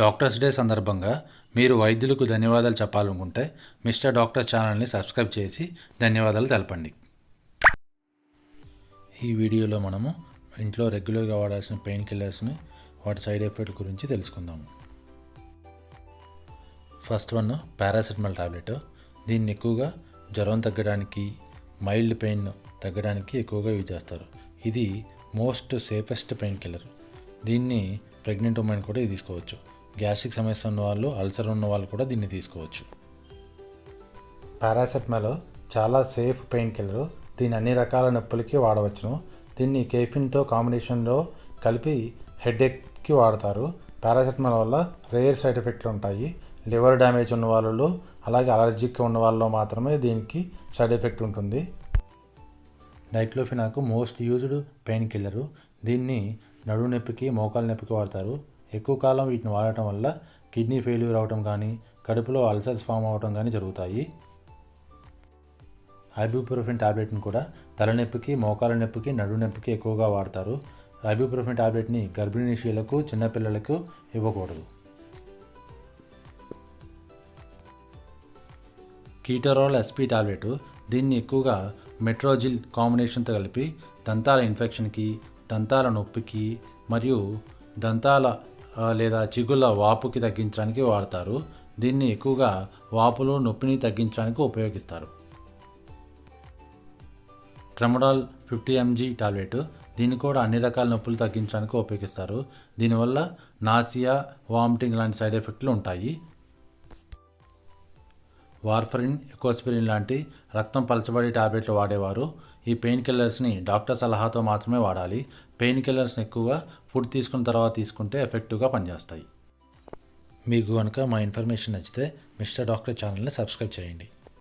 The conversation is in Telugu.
డాక్టర్స్ డే సందర్భంగా మీరు వైద్యులకు ధన్యవాదాలు చెప్పాలనుకుంటే మిస్టర్ డాక్టర్ ఛానల్ని సబ్స్క్రైబ్ చేసి ధన్యవాదాలు తెలపండి. ఈ వీడియోలో మనము ఇంట్లో రెగ్యులర్గా వాడాల్సిన పెయిన్ కిల్లర్స్ని వాటి సైడ్ ఎఫెక్ట్ గురించి తెలుసుకుందాము ఫస్ట్ వన్ పారాసెటమాల్ టాబ్లెట్. దీన్ని ఎక్కువగా జ్వరం తగ్గడానికి మైల్డ్ పెయిన్ తగ్గడానికి ఎక్కువగా యూజ్ చేస్తారు. ఇది మోస్ట్ సేఫెస్ట్ పెయిన్ కిల్లర్. దీన్ని ప్రెగ్నెంట్ ఉమెన్ కూడా ఇది తీసుకోవచ్చు. గ్యాస్ట్రిక్ సమస్య ఉన్న వాళ్ళు అల్సర్ ఉన్న వాళ్ళు కూడా దీన్ని తీసుకోవచ్చు. పారాసెటమాల్ చాలా సేఫ్ పెయిన్ కిల్లర్. దీన్ని అన్ని రకాల నొప్పులకి వాడవచ్చును. దీన్ని కేఫిన్తో కాంబినేషన్లో కలిపి హెడేక్కి వాడతారు. పారాసెటమాల్ వల్ల రేర్ సైడ్ ఎఫెక్ట్లు ఉంటాయి. లివర్ డ్యామేజ్ ఉన్న వాళ్ళు అలాగే అలర్జిక్ ఉన్న వాళ్ళలో మాత్రమే దీనికి సైడ్ ఎఫెక్ట్ ఉంటుంది. Diclofenac most used pain killer. దీన్ని నడు నొప్పికి మోకాలు నొప్పికి వాడతారు. ఎక్కువ కాలం వీటిని వాడటం వల్ల కిడ్నీ ఫెయిల్యూర్ అవటం కానీ కడుపులో అల్సర్స్ ఫామ్ అవటం కానీ జరుగుతాయి. ఐబ్యూప్రోఫిన్ టాబ్లెట్ని కూడా తలనొప్పికి మోకాల నొప్పికి నడు నొప్పికి ఎక్కువగా వాడతారు. ఐబ్యూప్రోఫిన్ టాబ్లెట్ని గర్భిణీషులకు చిన్నపిల్లలకు ఇవ్వకూడదు. కీటరాల్ ఎస్పీ టాబ్లెట్ దీన్ని ఎక్కువగా మెట్రోజిల్ కాంబినేషన్తో కలిపి దంతాల ఇన్ఫెక్షన్కి దంతాల నొప్పికి మరియు దంతాల లేదా చిగుళ్ళ వాపుకి తగ్గించడానికి వాడతారు. దీన్ని ఎక్కువగా వాపులు నొప్పిని తగ్గించడానికి ఉపయోగిస్తారు. Tramadol fifty MG tablet. దీన్ని కూడా అన్ని రకాల నొప్పులు తగ్గించడానికి ఉపయోగిస్తారు. దీనివల్ల నాసియా వామిటింగ్ లాంటి సైడ్ ఎఫెక్ట్లు ఉంటాయి. వార్ఫరిన్ ఎకోస్పిరిన్ లాంటి రక్తం పలచబడి టాబ్లెట్లు వాడేవారు. ఈ పెయిన్ కిల్లర్స్ని డాక్టర్ సలహాతో మాత్రమే వాడాలి. పెయిన్ కిల్లర్స్ని ఎక్కువగా ఫుడ్ తీసుకున్న తర్వాత తీసుకుంటే ఎఫెక్టివ్గా పనిచేస్తాయి. మీకు కనుక మా ఇన్ఫర్మేషన్ నచ్చితే మిస్టర్ డాక్టర్ ఛానల్ని సబ్స్క్రైబ్ చేయండి.